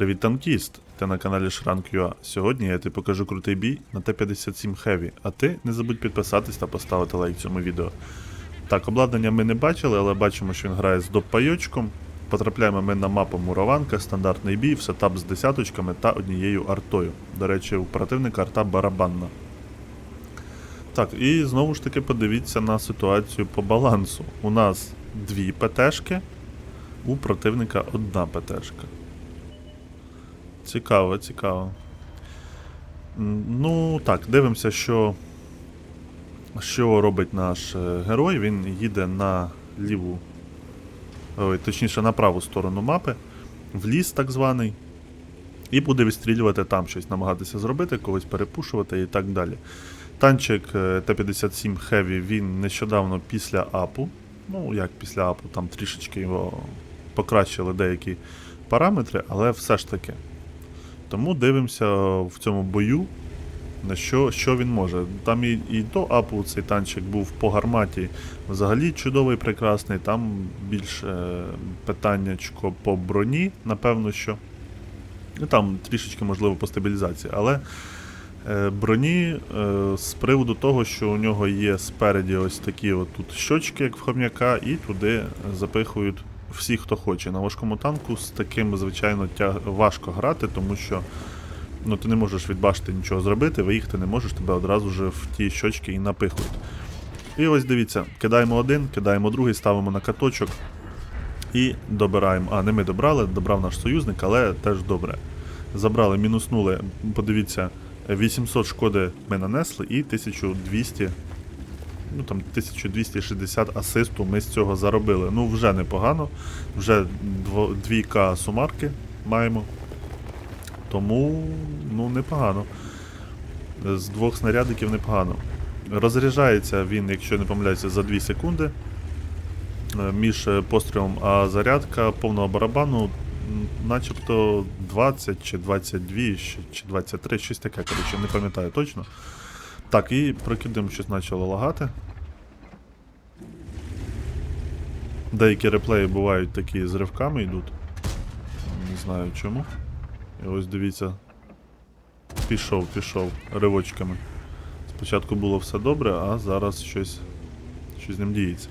Привіт, танкіст! Ти на каналі Shrank.ua. Сьогодні я тобі покажу крутий бій на Т-57 Heavy, а ти не забудь підписатись та поставити лайк цьому відео. Так, обладнання ми не бачили, але бачимо, що він грає з доп-пайочком. Потрапляємо ми на мапу Мурованка, стандартний бій, в сетап з десяточками та однією артою. До речі, у противника арта барабанна. Так, і знову ж таки подивіться на ситуацію по балансу. У нас дві ПТшки, у противника одна ПТшка. Цікаво, цікаво. Ну, так, дивимося, що, що робить наш е, герой. Він їде на ліву, ой, точніше, на праву сторону мапи, в ліс так званий, і буде відстрілювати там щось, намагатися зробити, когось перепушувати і так далі. Танчик е, Т-57 Heavy, він нещодавно після апу. Ну, як після апу, там трішечки його покращили деякі параметри, але все ж таки. Тому дивимося в цьому бою, на що, що він може. Там і, і до апу цей танчик був по гарматі взагалі чудовий, прекрасний. Там більш е, питаннячко по броні, напевно, що. І там трішечки можливо по стабілізації. Але е, броні е, з приводу того, що у нього є спереді ось такі от тут щочки, як в хом'яка, і туди запихують всі, хто хоче. На важкому танку з таким, звичайно, тяг... важко грати, тому що ну, ти не можеш від башти нічого зробити, виїхати не можеш, тебе одразу ж в ті щочки і напихують. І ось дивіться, кидаємо один, кидаємо другий, ставимо на каточок і добираємо. А, не ми добрали, добрав наш союзник, але теж добре. Забрали, мінуснули, подивіться, 800 шкоди ми нанесли і 1200 ну там 1260 асисту ми з цього заробили. Ну, вже непогано. Вже 2К сумарки маємо. Тому, ну, непогано. З двох снарядиків непогано. Розряджається він, якщо не помиляюся, за 2 секунди е, між е, пострілом, а зарядка повного барабану начебто 20 чи 22 чи чи 23, щось таке, коротше, не пам'ятаю точно. Так, і прокидаємо, щось почало лагати. Деякі реплеї бувають такі з ривками йдуть. Не знаю чому. І ось дивіться. Пішов, пішов ривочками. Спочатку було все добре, а зараз щось, щось з ним діється.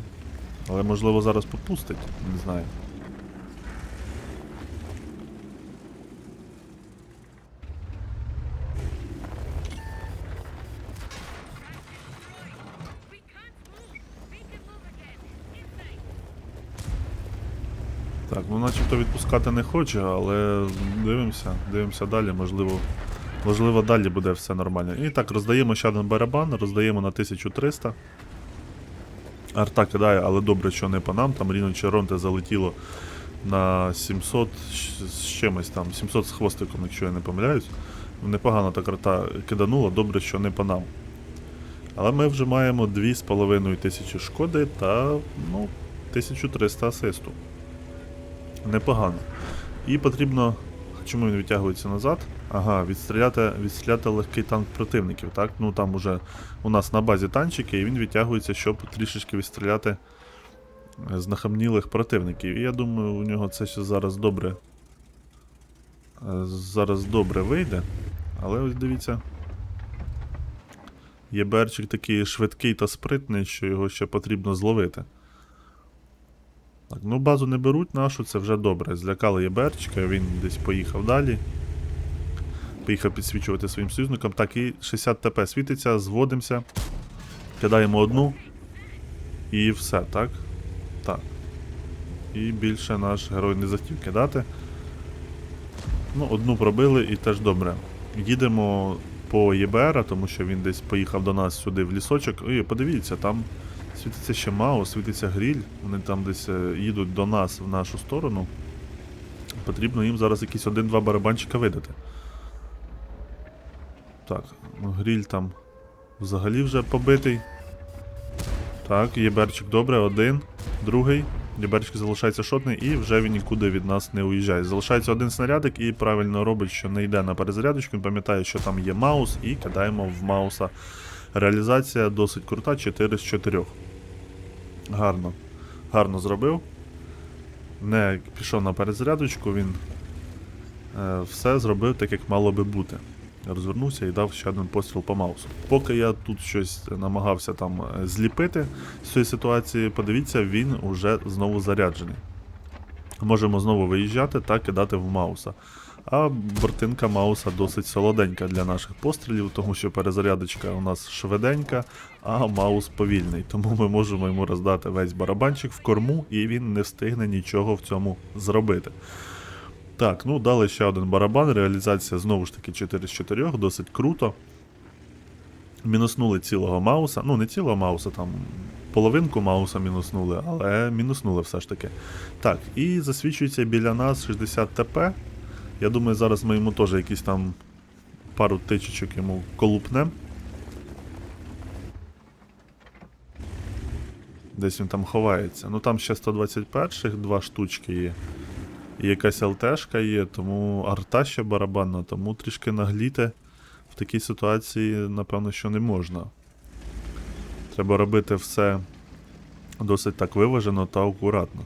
Але можливо зараз попустить, не знаю. Ну відпускати не хоче, але дивимося, дивимося далі, можливо. Можливо, далі буде все нормально. І так, роздаємо ще один барабан, роздаємо на 1300. Арта кидає, але добре, що не по нам. Там Ріно Черонте залетіло на 700 з чимось там, 700 з хвостиком, якщо я не помиляюсь. Непогано так арта киданула, добре, що не по нам. Але ми вже маємо 2500 шкоди та ну, 1300 асисту. Непогано. І потрібно. Чому він відтягується назад? Ага, відстріляти, відстріляти легкий танк противників, так? Ну там уже у нас на базі танчики, і він відтягується, щоб трішечки відстріляти е, знахамнілих противників. І я думаю, у нього це ще зараз добре. е, Зараз добре вийде. Але ось дивіться. ЄБРчик такий швидкий та спритний, що його ще потрібно зловити. Так, ну базу не беруть нашу, це вже добре. Злякали ЄБРчика, він десь поїхав далі. Поїхав підсвічувати своїм союзникам. Так, і 60 ТП світиться, зводимося. Кидаємо одну. І все, так? Так. І більше наш герой не захотів кидати. Ну, одну пробили і теж добре. Їдемо по ЄБР, тому що він десь поїхав до нас сюди в лісочок. Ой, подивіться, там світиться ще Маус, світиться гріль. Вони там десь е, їдуть до нас в нашу сторону. Потрібно їм зараз якісь один-два барабанчика видати. Так, ну, гріль там взагалі вже побитий. Так, єберчик добре, один, другий. Єберчик залишається шотний і вже він нікуди від нас не уїжджає. Залишається один снарядик і правильно робить, що не йде на перезарядочку. Він пам'ятає, що там є маус, і кидаємо в мауса. Реалізація досить крута, 4 з 4. Гарно. Гарно зробив. Не пішов на перезарядочку, він е, все зробив так, як мало би бути. Розвернувся і дав ще один постріл по маусу. Поки я тут щось намагався там е, зліпити з цієї ситуації, подивіться, він уже знову заряджений. Можемо знову виїжджати та кидати в Мауса. А бортинка Мауса досить солоденька для наших пострілів, тому що перезарядочка у нас швиденька, а Маус повільний. Тому ми можемо йому роздати весь барабанчик в корму, і він не встигне нічого в цьому зробити. Так, ну дали ще один барабан. Реалізація знову ж таки 4 з 4, досить круто. Мінуснули цілого Мауса. Ну, не цілого Мауса, там половинку Мауса мінуснули, але мінуснули все ж таки. Так, і засвічується біля нас 60 ТП. Я думаю, зараз ми йому теж якісь там пару тичечок йому колупнем. Десь він там ховається. Ну там ще 121 два штучки є. І якась ЛТшка є, тому арта ще барабанна, тому трішки нагліти в такій ситуації, напевно, що не можна. Треба робити все досить так виважено та акуратно.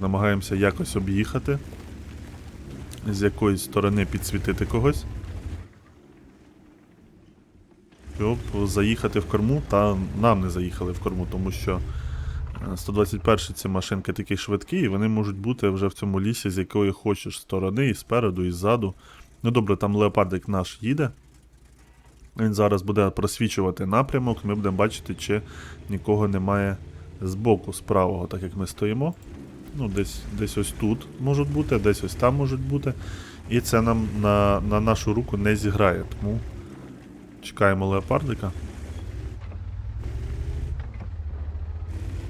Намагаємося якось об'їхати, з якоїсь сторони підсвітити когось. Щоб заїхати в корму, та нам не заїхали в корму, тому що е, 121 ці машинки такі швидкі, і вони можуть бути вже в цьому лісі, з якої хочеш сторони, і спереду, і ззаду. Ну добре, там леопардик наш їде. Він зараз буде просвічувати напрямок, ми будемо бачити, чи нікого немає збоку, з правого, так як ми стоїмо. Ну, десь, десь ось тут можуть бути, десь ось там можуть бути. І це нам на, на нашу руку не зіграє, тому чекаємо леопардика.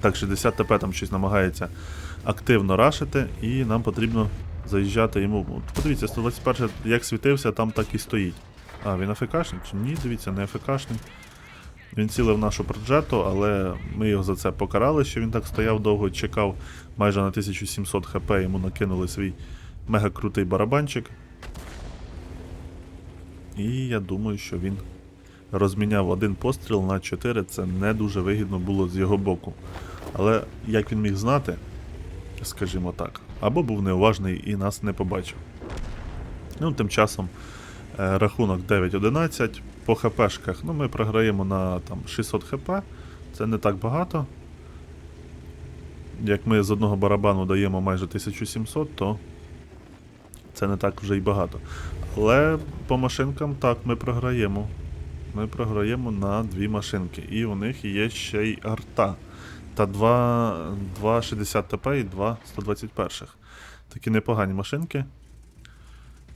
Так, 60 ТП там щось намагається активно рашити, і нам потрібно заїжджати йому. От Подивіться, 121 як світився, там так і стоїть. А, він АФКшник? Ні, дивіться, не АФКшник. Він цілив нашу проджету, але ми його за це покарали, що він так стояв довго, чекав майже на 1700 хп, йому накинули свій мега крутий барабанчик. І я думаю, що він розміняв один постріл на 4, це не дуже вигідно було з його боку. Але як він міг знати, скажімо так, або був неуважний і нас не побачив. Ну, тим часом е, рахунок 9-11. По хпшках ну, ми програємо на там, 600 хп, це не так багато. Як ми з одного барабану даємо майже 1700, то це не так вже й багато. Але по машинкам так ми програємо. Ми програємо на дві машинки. І у них є ще й арта. Та 2, 2 60 ТП і 2 121. Такі непогані машинки,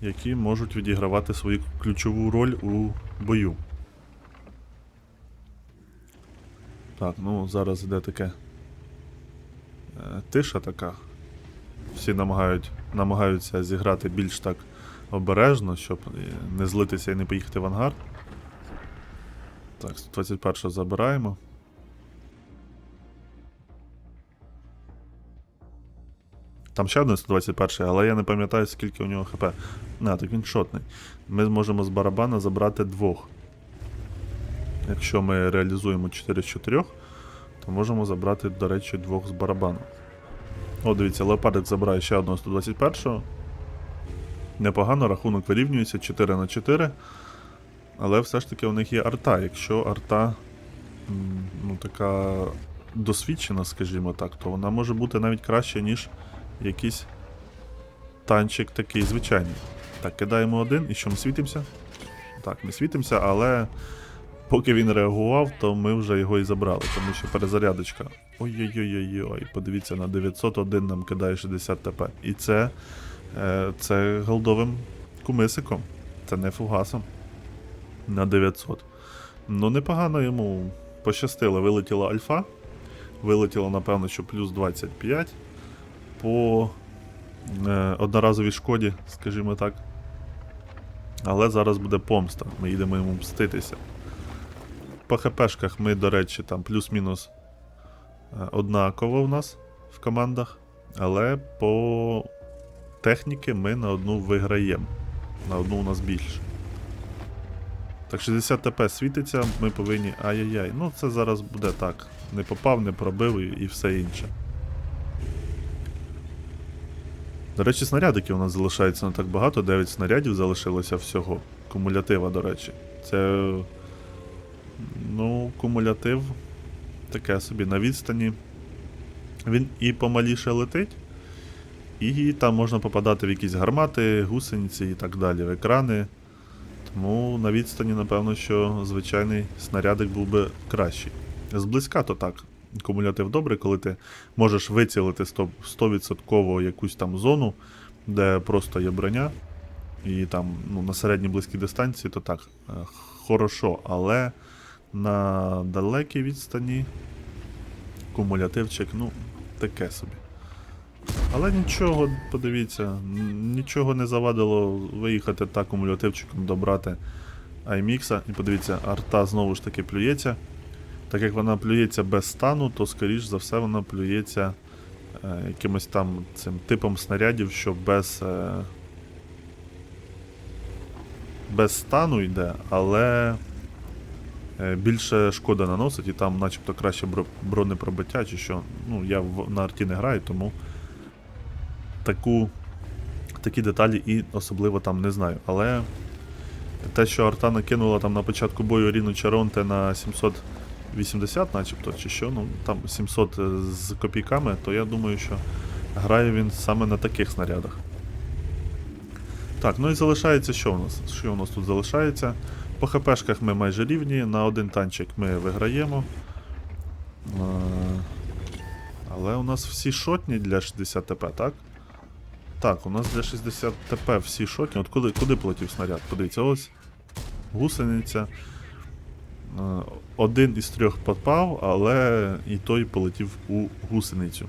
які можуть відігравати свою ключову роль у бою. Так, ну зараз йде таке. е, Тиша така. Всі намагають, намагаються зіграти більш так обережно, щоб е, не злитися і не поїхати в ангар. Так, 121 забираємо. Там ще один 121, але я не пам'ятаю, скільки у нього хп. На, так він шотний. Ми зможемо з барабана забрати двох. Якщо ми реалізуємо 4 з 4, то можемо забрати, до речі, двох з барабану. О, дивіться, леопардик забирає ще одного 121. Непогано, рахунок вирівнюється 4 на 4. Але все ж таки у них є арта. Якщо арта ну, така досвідчена, скажімо так, то вона може бути навіть краще, ніж якийсь танчик такий звичайний. Так, кидаємо один і що ми світимося? Так, ми світимося, але поки він реагував, то ми вже його і забрали, тому що перезарядочка. Ой-ой-ой-ой, подивіться, на 901 нам кидає 60 ТП. І це, е, це голдовим кумисиком. Це не фугасом. На 900. Ну, непогано йому пощастило. Вилетіла альфа. Вилетіло, напевно, що плюс 25 по е, одноразовій шкоді, скажімо так. Але зараз буде помста. Ми їдемо йому мститися. По хпшках ми, до речі, там плюс-мінус е, однаково в нас в командах. Але по техніки ми на одну виграємо. На одну у нас більше. Так, 60 ТП світиться, ми повинні. Ай-яй-яй. Ну це зараз буде так. Не попав, не пробив і, і все інше. До речі, снарядиків у нас залишається не так багато, 9 снарядів залишилося всього. Кумулятива, до речі. Це. Ну, кумулятив таке собі на відстані. Він і помаліше летить, і там можна попадати в якісь гармати, гусениці і так далі, в екрани. Тому на відстані, напевно, що звичайний снарядик був би кращий. Зблизька то так. Кумулятив добре, коли ти можеш вицілити 100%, 100% якусь там зону, де просто є броня. І там ну, на середній близькій дистанції, то так, е, хорошо, але на далекій відстані кумулятивчик, ну, таке собі. Але нічого, подивіться, нічого не завадило виїхати та кумулятивчиком добрати iMix. І подивіться, арта знову ж таки плюється. Так як вона плюється без стану, то скоріш за все вона плюється е, якимось там цим типом снарядів, що без. Е, без стану йде, але е, більше шкода наносить, і там начебто краще бронепробиття, чи що. Ну, я в, на арті не граю, тому таку, такі деталі і особливо там не знаю. Але те, що арта накинула там на початку бою Ріну Чаронте на 780, начебто, чи що, ну там 700 з копійками, то я думаю, що грає він саме на таких снарядах. Так, ну і залишається що у нас? Що у нас тут залишається? По ХПшках ми майже рівні, на один танчик ми виграємо. Е, Але у нас всі шотні для 60 ТП, так? Так, у нас для 60 ТП всі шотні. От куди, куди полетів снаряд? Подивіться, ось гусениця. Е, Один із трьох попав, але і той полетів у гусеницю.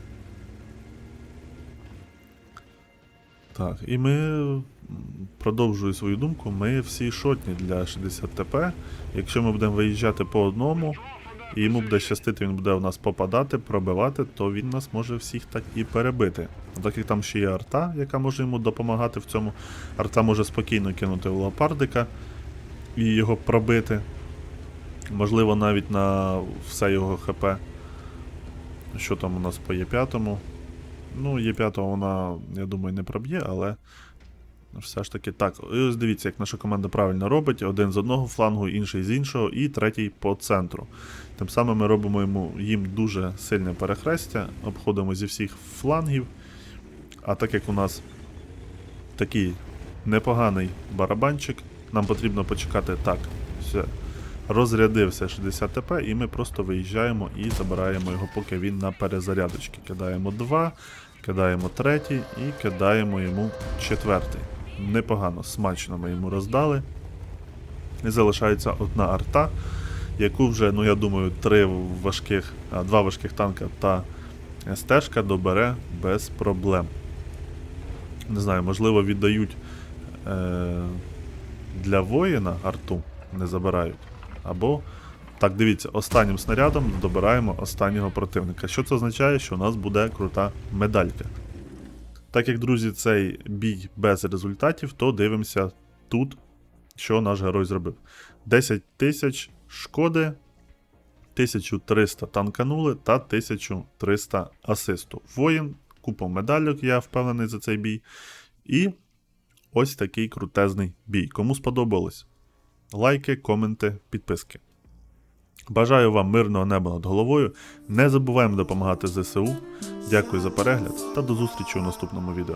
Так, і ми продовжую свою думку. Ми всі шотні для 60 ТП. Якщо ми будемо виїжджати по одному, і йому буде щастити, він буде в нас попадати, пробивати, то він нас може всіх так і перебити. Так як там ще є арта, яка може йому допомагати в цьому. Арта може спокійно кинути в леопардика і його пробити. Можливо, навіть на все його ХП. Що там у нас по Є5? Ну, Є5 вона, я думаю, не проб'є, але все ж таки так. Ось дивіться, як наша команда правильно робить. Один з одного флангу, інший з іншого, і третій по центру. Тим самим ми робимо йому, їм дуже сильне перехрестя, обходимо зі всіх флангів. А так як у нас такий непоганий барабанчик, нам потрібно почекати так. Все. Розрядився 60 ТП, і ми просто виїжджаємо і забираємо його, поки він на перезарядочки. Кидаємо 2, кидаємо третій і кидаємо йому четвертий. Непогано, смачно ми йому роздали. І залишається одна арта, яку вже, ну я думаю, три важких, два важких танка та стежка добере без проблем. Не знаю, можливо, віддають е- для воїна арту, не забирають. Або, так, дивіться, останнім снарядом добираємо останнього противника. Що це означає, що у нас буде крута медалька. Так як, друзі, цей бій без результатів, то дивимося тут, що наш герой зробив. 10 тисяч шкоди, 1300 танканули та 1300 асисту. Воїн, купа медальок, я впевнений за цей бій. І ось такий крутезний бій. Кому сподобалось? Лайки, коменти, підписки. Бажаю вам мирного неба над головою. Не забуваємо допомагати ЗСУ. Дякую за перегляд та до зустрічі у наступному відео.